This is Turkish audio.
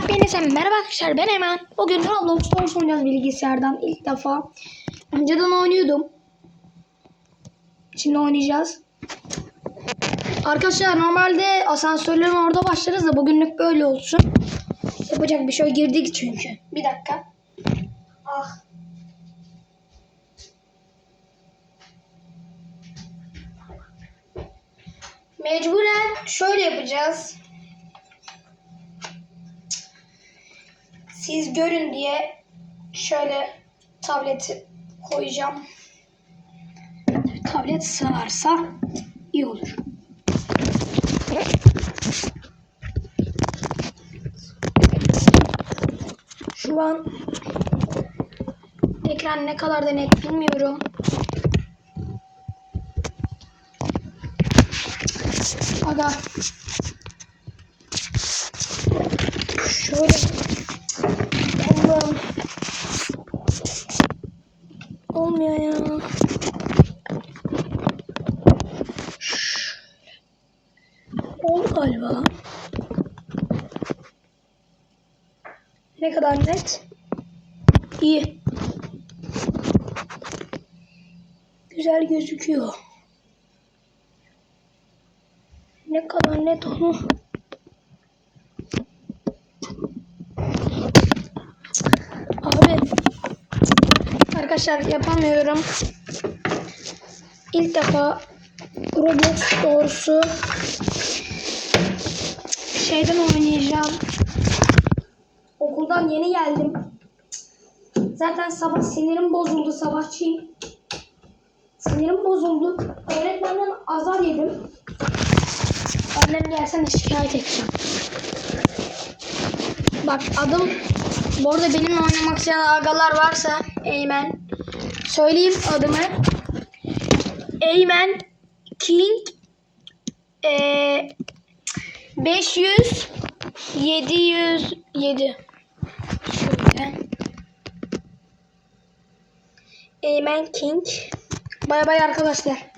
Hepinize merhaba arkadaşlar ben Eman. Bugün Roblox Stars oynayacağız bilgisayardan ilk defa. Önceden oynuyordum. Şimdi oynayacağız. Arkadaşlar normalde asansörlerin orada başlarız da bugünlük böyle olsun. Yapacak bir şey girdik çünkü. Bir dakika. Ah. Mecburen şöyle yapacağız. Siz görün diye şöyle tableti koyacağım. Tablet sığarsa iyi olur. Şu an ekran ne kadar da net bilmiyorum. Aga. Şöyle. Allah'ım. Olmuyor ya. Oldu galiba. Ne kadar net? İyi. Güzel gözüküyor. Ne kadar net onu arkadaşlar yapamıyorum. İlk defa Roblox doğrusu şeyden oynayacağım. Okuldan yeni geldim. Zaten sabah sinirim bozuldu sabahçıyım. Sinirim bozuldu. Öğretmenden azar yedim. Annem gelsen de şikayet edeceğim. Bak adım bu arada benimle oynamak isteyen agalar varsa Eymen. Söyleyeyim adımı. Eymen King ee, 500 707 Şöyle. Eymen King. Bay bay arkadaşlar.